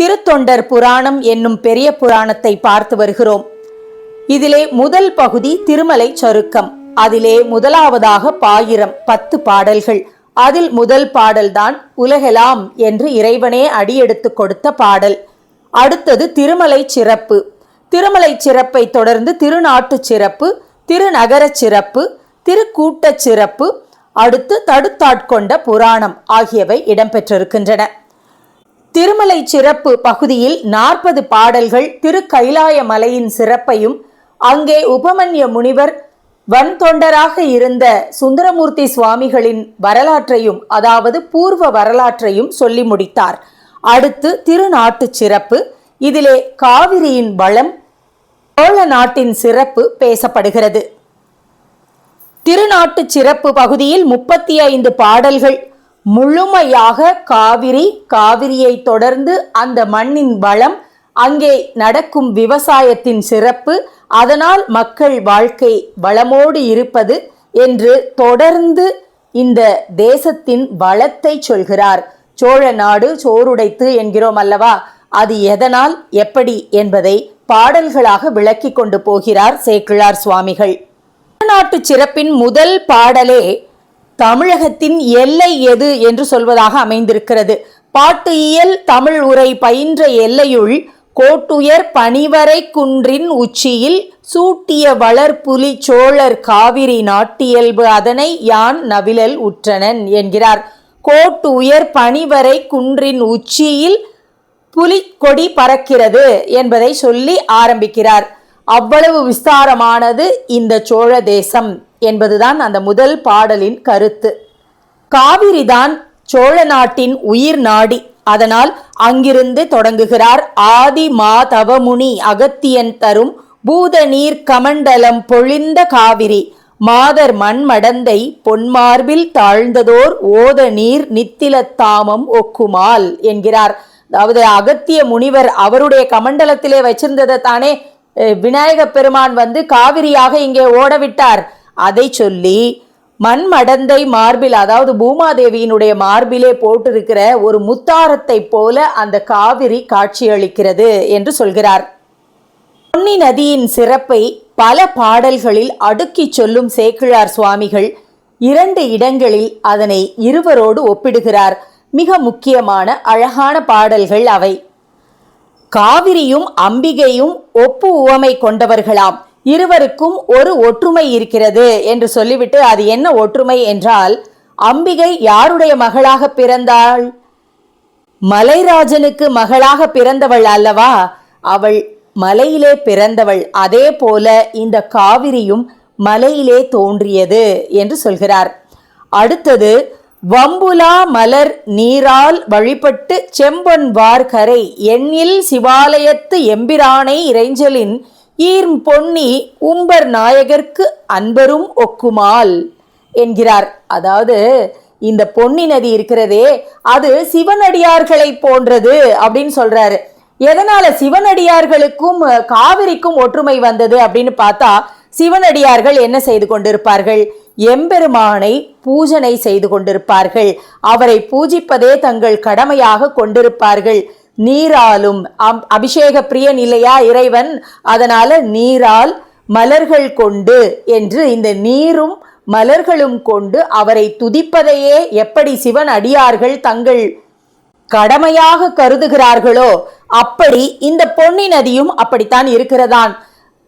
திருத்தொண்டர் புராணம் என்னும் பெரிய புராணத்தை பார்த்து வருகிறோம். இதிலே முதல் பகுதி திருமலை சருக்கம் அதிலே முதலாவதாக பாயிரம் பத்து பாடல்கள் அதில் முதல் பாடல்தான் உலகலாம் என்று இறைவனே அடியெடுத்து கொடுத்த பாடல். அடுத்தது திருமலை சிறப்பு திருமலை சிறப்பை தொடர்ந்து திருநாட்டுச் சிறப்பு திருநகரச் சிறப்பு திருக்கூட்டச் சிறப்பு அடுத்து தடுத்தாட்கொண்ட புராணம் ஆகியவை இடம்பெற்றிருக்கின்றன. திருமலை சிறப்பு பகுதியில் நாற்பது பாடல்கள் திரு கைலாய மலையின் சிறப்பையும் அங்கே உபமன்ய முனிவர் வன்தொண்டராக இருந்த சுந்தரமூர்த்தி சுவாமிகளின் வரலாற்றையும் அதாவது பூர்வ வரலாற்றையும் சொல்லி முடித்தார். அடுத்து திருநாட்டுச் சிறப்பு இதிலே காவிரியின் வளம் சோழ நாட்டின் சிறப்பு பேசப்படுகிறது. திருநாட்டு சிறப்பு பகுதியில் முப்பத்தி ஐந்து பாடல்கள் முழுமையாக காவிரி காவிரியை தொடர்ந்து அந்த மண்ணின் வளம் அங்கே நடக்கும் விவசாயத்தின் சிறப்பு அதனால் மக்கள் வாழ்க்கை வளமோடு இருப்பது என்று தொடர்ந்து இந்த தேசத்தின் வளத்தை சொல்கிறார். சோழ நாடு சோறுடைத்து என்கிறோம் அல்லவா? அது எதனால் எப்படி என்பதை பாடல்களாக விளக்கி கொண்டு போகிறார் சேக்கிழார் சுவாமிகள். தமிழ்நாட்டு சிறப்பின் முதல் பாடலே தமிழகத்தின் எல்லை எது என்று சொல்வதாக அமைந்திருக்கிறது. பாட்டு இயல் தமிழ் உரை பயின்ற எல்லையுள் கோட்டுயர் பனிவரை குன்றின் உச்சியில் சூட்டிய வளர்புலி சோழர் காவிரி நாட்டியல்பு அதனை யான் நவிழல் உற்றனன் என்கிறார். கோட்டு உயர் பனிவரை குன்றின் உச்சியில் புலிக்கொடி பறக்கிறது என்பதை சொல்லி ஆரம்பிக்கிறார். அவ்வளவு விஸ்தாரமானது இந்த சோழ தேசம் என்பதுதான் அந்த முதல் பாடலின் கருத்து. காவிரிதான் சோழ நாட்டின் உயிர் நாடி. அதனால் அங்கிருந்து தொடங்குகிறார் ஆதி மாதவமுனி அகத்தியன் தரும் பூத நீர் கமண்டலம் பொழிந்த காவிரி. மாதர் மண்மடந்தை பொன்மார்பில் தாழ்ந்ததோர் ஓத நீர் நித்திலத்தாமம் ஒக்குமால் என்கிறார். அதாவது அகத்திய முனிவர் அவருடைய கமண்டலத்திலே வச்சிருந்ததை தானே விநாயக பெருமான் வந்து காவிரியாக இங்கே ஓடவிட்டார். அதை சொல்லி மண்மடந்தை மார்பில் அதாவது பூமாதேவியினுடைய மார்பிலே போட்டிருக்கிற ஒரு முத்தாரத்தை போல அந்த காவிரி காட்சியளிக்கிறது என்று சொல்கிறார். பொன்னி நதியின் சிறப்பை பல பாடல்களில் அடுக்கிச் சொல்லும் சேக்கிழார் சுவாமிகள் இரண்டு இடங்களில் அதனை இருவரோடு ஒப்பிடுகிறார். மிக முக்கியமான அழகான பாடல்கள் அவை. காவிரியும் அம்பிகையும் ஒப்பு உவமை கொண்டவர்களாம். இருவருக்கும் ஒரு ஒற்றுமை இருக்கிறது என்று சொல்லிவிட்டு அது என்ன ஒற்றுமை என்றால் அம்பிகை யாருடைய மகளாக பிறந்தாள்? மலைராஜனுக்கு மகளாக பிறந்தவள் அல்லவா? அவள் மலையிலே பிறந்தவள். அதே போல இந்த காவிரியும் மலையிலே தோன்றியது என்று சொல்கிறார். அடுத்தது வம்புலா மலர் நீரால் வழிபட்டு செம்பொன் வார்கரை எண்ணில் சிவாலயத்து எம்பிரானை இறைஞ்சலின் ஈர்ம் பொன்னி உம்பர் நாயகர்க்கு அன்பரும் ஒக்குமால் என்கிறார். அதாவது இந்த பொன்னி நதி இருக்கிறதே அது சிவனடியார்களை போன்றது அப்படின்னு சொல்றாரு. எதனால சிவனடியார்களுக்கும் காவிரிக்கும் ஒற்றுமை வந்தது அப்படின்னு பார்த்தா சிவனடியார்கள் என்ன செய்து கொண்டிருப்பார்கள்? எம்பெருமானை பூஜனை செய்து கொண்டிருப்பார்கள். அவரை பூஜிப்பதே தங்கள் கடமையாக கொண்டிருப்பார்கள். நீராலும் அம்- அபிஷேக பிரியன் இல்லையா இறைவன்? அதனால நீரால் மலர்கள் கொண்டு என்று இந்த நீரும் மலர்களும் கொண்டு அவரை துதிப்பதையே எப்படி சிவன் அடியார்கள் தங்கள் கடமையாக கருதுகிறார்களோ அப்படி இந்த பொன்னி நதியும் அப்படித்தான் இருக்கிறதான்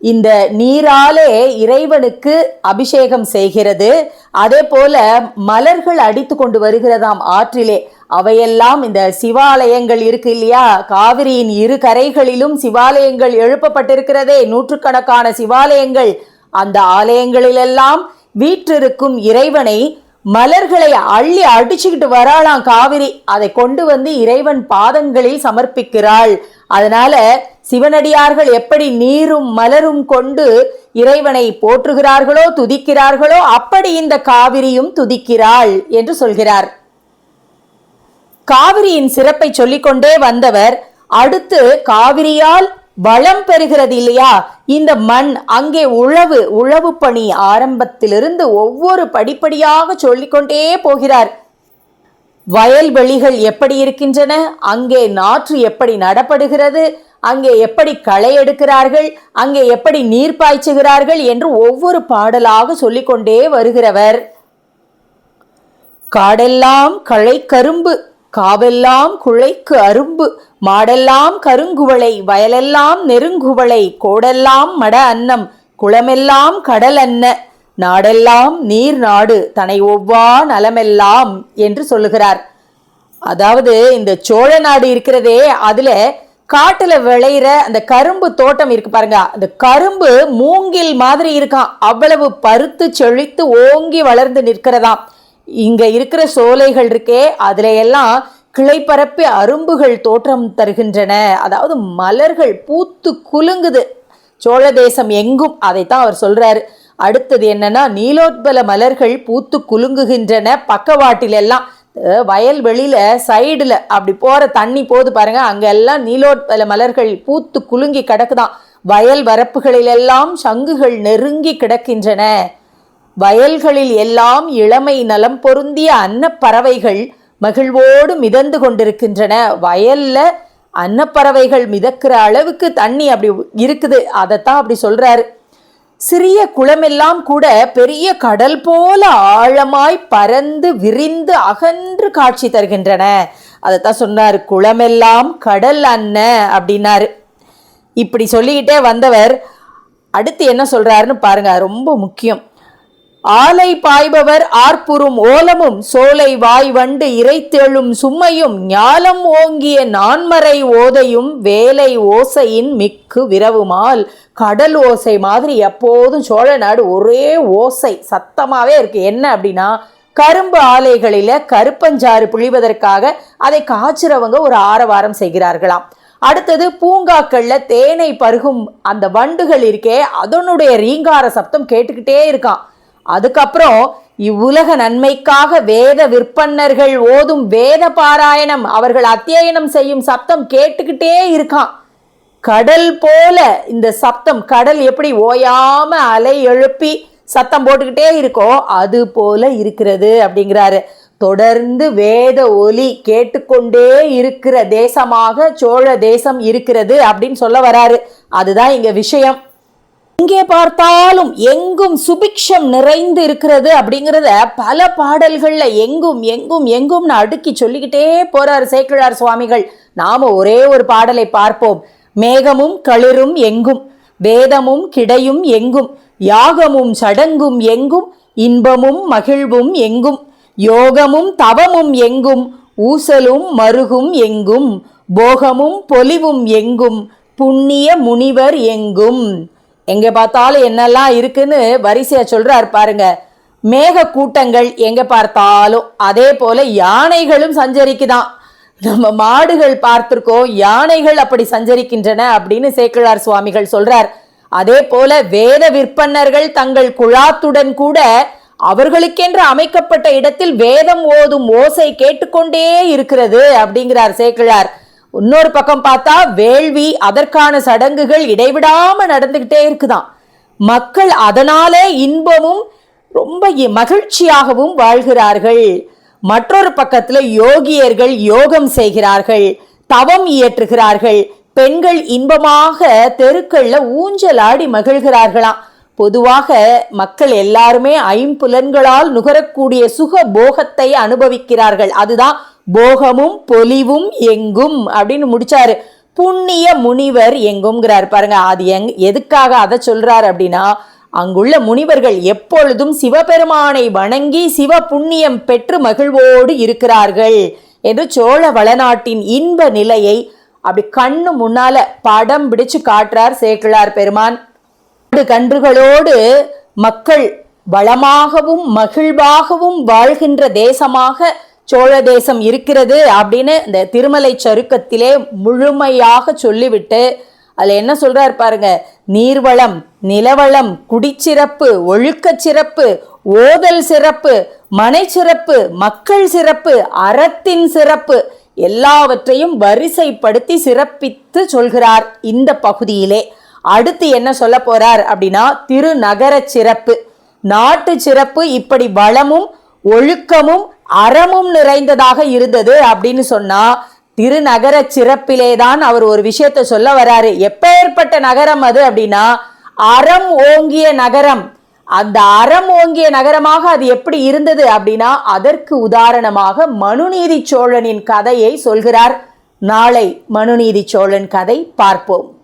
இந்த நீராலே இறைவனுக்கு அபிஷேகம் செய்கிறது. அதே போல மலர்கள் அடித்து கொண்டு வருகிறதாம் ஆற்றிலே. அவையெல்லாம் இந்த சிவாலயங்கள் இருக்கு இல்லையா? காவிரியின் இரு கரைகளிலும் சிவாலயங்கள் எழுப்பப்பட்டிருக்கிறதே. நூற்றுக்கணக்கான சிவாலயங்கள். அந்த ஆலயங்களிலெல்லாம் வீற்றிருக்கும் இறைவனை மலர்களை அள்ளி அடிச்சுக்கிட்டு வராளாம் காவிரி. அதை கொண்டு வந்து இறைவன் பாதங்களில் சமர்ப்பிக்கிறாள். அதனால சிவனடியார்கள் எப்படி நீரும் மலரும் கொண்டு இறைவனை போற்றுகிறார்களோ துதிக்கிறார்களோ அப்படி இந்த காவிரியும் துதிக்கிறாள் என்று சொல்கிறார். காவிரியின் சிறப்பை சொல்லிக்கொண்டே வந்தவர் அடுத்து காவிரியால் வளம் பெறுகிறது இல்லையா? இந்த மண் அங்கே உழவு உழவு பணி ஆரம்பத்திலிருந்து ஒவ்வொரு படிப்படியாக சொல்லிக்கொண்டே போகிறார். வயல்வெளிகள் எப்படி இருக்கின்றன? அங்கே நாற்று எப்படி நடப்படுகிறது? அங்கே எப்படி களை எடுக்கிறார்கள்? அங்கே எப்படி நீர் பாய்ச்சுகிறார்கள்? என்று ஒவ்வொரு பாடலாக சொல்லிக்கொண்டே வருகிறவர். காடெல்லாம் களை கரும்பு காவெல்லாம் குழைக்கு அரும்பு மாடெல்லாம் கருங்குவளை வயலெல்லாம் நெருங்குவளை கோடெல்லாம் மட அன்னம் குளமெல்லாம் கடல் அன்ன நாடெல்லாம் நீர் நாடு தனை ஒவ்வா நலமெல்லாம் என்று சொல்லுகிறார். அதாவது இந்த சோழ நாடு இருக்கிறதே அதில் காட்டில் விளையிற அந்த கரும்பு தோட்டம் இருக்கு பாருங்க. அந்த கரும்பு மூங்கில் மாதிரி இருக்கான் அவ்வளவு பருத்து செழித்து ஓங்கி வளர்ந்து நிற்கிறதாம் இங்கே இருக்கிற சோலைகள் இருக்கே அதில் எல்லாம் கிளை பரப்பி அரும்புகள் தோற்றம் தருகின்றன. அதாவது மலர்கள் பூத்து குலுங்குது. சோழ தேசம் எங்கும் அதைத்தான் அவர் சொல்கிறாரு அடுத்தது என்னன்னா நீலோத்பல மலர்கள் பூத்து குலுங்குகின்றன பக்கவாட்டில் எல்லாம் வயல் வெளியில சைடுல அப்படி போற தண்ணி போது பாருங்க அங்கெல்லாம் நீலோத்பல மலர்கள் பூத்து குலுங்கி கிடக்குதான். வயல் வரப்புகளில் எல்லாம் சங்குகள் நெருங்கி கிடக்கின்றன. வயல்களில் எல்லாம் இளமை நலம் பொருந்திய அன்னப்பறவைகள் மகிழ்வோடு மிதந்து கொண்டிருக்கின்றன. வயல்ல அன்னப்பறவைகள் மிதக்கிற அளவுக்கு தண்ணி அப்படி இருக்குது. அதைத்தான் அப்படி சொல்றாரு. சிறிய குளமெல்லாம் கூட பெரிய கடல் போல ஆழமாய் பறந்து விரிந்து அகன்று காட்சி தருகின்றன. அதைத்தான் சொன்னார் குளமெல்லாம் கடல் அன்ன அப்படின்னாரு. இப்படி சொல்லிக்கிட்டே வந்தவர் அடுத்து என்ன சொல்கிறாருன்னு பாருங்க ரொம்ப முக்கியம். ஆலை பாய்பவர் ஆர்ப்புறும் ஓலமும் சோலை வாய் வண்டு இறைத்தெழும் சும்மையும் ஞாலம் ஓங்கிய நான்மறை ஓதையும் வேலை ஓசையின் மிக்கு விரவுமால். கடல் ஓசை மாதிரி எப்போதும் சோழ நாடு ஒரே ஓசை சத்தமாகவே இருக்கு. என்ன அப்படின்னா கரும்பு ஆலைகளில் கருப்பஞ்சாறு புழிவதற்காக அதை காய்ச்சுறவங்க ஒரு ஆரவாரம் செய்கிறார்களாம். அடுத்தது பூங்காக்களில் தேனை பருகும் அந்த வண்டுகள் இருக்கே அதனுடைய ரீங்கார சப்தம் கேட்டுக்கிட்டே இருக்கான் அதுக்கப்புறம் இவ்வுலக நன்மைக்காக வேத விற்பன்னர்கள் ஓதும் வேத பாராயணம் அவர்கள் அத்தியாயனம் செய்யும் சப்தம் கேட்டுக்கிட்டே இருக்கான். கடல் போல இந்த சப்தம் கடல் எப்படி ஓயாம அலை எழுப்பி சத்தம் போட்டுக்கிட்டே இருக்கோ அது போல இருக்கிறது அப்படிங்கிறாரு. தொடர்ந்து வேத ஒலி கேட்டுக்கொண்டே இருக்கிற தேசமாக சோழ தேசம் இருக்கிறது அப்படின்னு சொல்ல வராரு. அதுதான் இங்க விஷயம். எங்கே பார்த்தாலும் எங்கும் சுபிக்ஷம் நிறைந்து இருக்கிறது அப்படிங்கிறத பல பாடல்கள்ல எங்கும் எங்கும் எங்கும்னு அடுக்கி சொல்லிக்கிட்டே போறார் சேக்கிழார் சுவாமிகள். நாம ஒரே ஒரு பாடலை பார்ப்போம். மேகமும் களிரும் எங்கும் வேதமும் கிடையும் எங்கும் யாகமும் சடங்கும் எங்கும் இன்பமும் மகிழ்வும் எங்கும் யோகமும் தவமும் எங்கும் ஊசலும் மருகும் எங்கும் போகமும் பொலிவும் எங்கும் புண்ணிய முனிவர் எங்கும். எங்க பார்த்தாலும் என்னெல்லாம் இருக்குன்னு வரிசையா சொல்றார் பாருங்க. மேக கூட்டங்கள் எங்க பார்த்தாலும் அதே போல யானைகளும் சஞ்சரிக்குதான். நம்ம மாடுகள் பார்த்துருக்கோம் யானைகள் அப்படி சஞ்சரிக்கின்றன அப்படின்னு சேக்கிழார் சுவாமிகள் சொல்றார். அதே போல வேத விற்பன்னர்கள் தங்கள் குழாத்துடன் கூட அவர்களுக்கென்று அமைக்கப்பட்ட இடத்தில் வேதம் ஓதும் ஓசை கேட்டுக்கொண்டே இருக்கிறது அப்படிங்கிறார் சேக்கிழார். இன்னொரு பக்கம் பார்த்தா வேள்வி அதற்கான சடங்குகள் இடைவிடாம நடந்துகிட்டே இருக்குதாம் மக்கள் அதனாலே இன்பமும் ரொம்ப மகிழ்ச்சியாகவும் வாழ்கிறார்கள். மற்றொரு பக்கத்துல யோகியர்கள் யோகம் செய்கிறார்கள் தவம் இயற்றுகிறார்கள். பெண்கள் இன்பமாக தெருக்கள்ல ஊஞ்சலாடி மகிழ்கிறார்களாம். பொதுவாக மக்கள் எல்லாருமே ஐம்புலன்களால் நுகரக்கூடிய சுக போகத்தை அனுபவிக்கிறார்கள். அதுதான் போகமும் பொலிவும் எங்கும் அப்படின்னு முடிச்சாரு. புண்ணிய முனிவர் எங்கும்ங்கிறார் பாருங்க. அது எங் எதுக்காக அதை சொல்றாரு அப்படின்னா அங்குள்ள முனிவர்கள் எப்பொழுதும் சிவபெருமானை வணங்கி சிவ புண்ணியம் பெற்று மகிழ்வோடு இருக்கிறார்கள் என்று சோழ வளநாட்டின் இன்ப நிலையை அப்படி கண்ணு முன்னால படம் பிடிச்சு காட்டுறார் சேக்கிழார் பெருமான். கன்றுகளோடு மக்கள் வளமாகவும் மகிழ்வாகவும் வாழ்கின்ற தேசமாக சோழ தேசம் இருக்கிறது அப்படின்னு இந்த திருமலை சருக்கத்திலே முழுமையாக சொல்லிவிட்டு அதில் என்ன சொல்கிறார் பாருங்க நீர்வளம் நிலவளம் குடிச்சிறப்பு ஒழுக்கச் சிறப்பு ஓதல் சிறப்பு மனை சிறப்பு மக்கள் சிறப்பு அறத்தின் சிறப்பு எல்லாவற்றையும் வரிசைப்படுத்தி சிறப்பித்து சொல்கிறார் இந்த பகுதியிலே. அடுத்து என்ன சொல்ல போறார் அப்படின்னா திருநகர சிறப்பு. நாட்டு சிறப்பு இப்படி வளமும் ஒழுக்கமும் அறமும் நிறைந்ததாக இருந்தது அப்படின்னு சொன்னா திருநகர சிறப்பிலே தான் அவர் ஒரு விஷயத்த சொல்ல வராரு. எப்பேற்பட்ட நகரம் அது அப்படின்னா அறம் ஓங்கிய நகரம். அந்த அறம் ஓங்கிய நகரமாக அது எப்படி இருந்தது அப்படின்னா அதற்கு உதாரணமாக மனுநீதி சோழனின் கதையை சொல்கிறார். நாளை மனுநீதி சோழன் கதை பார்ப்போம்.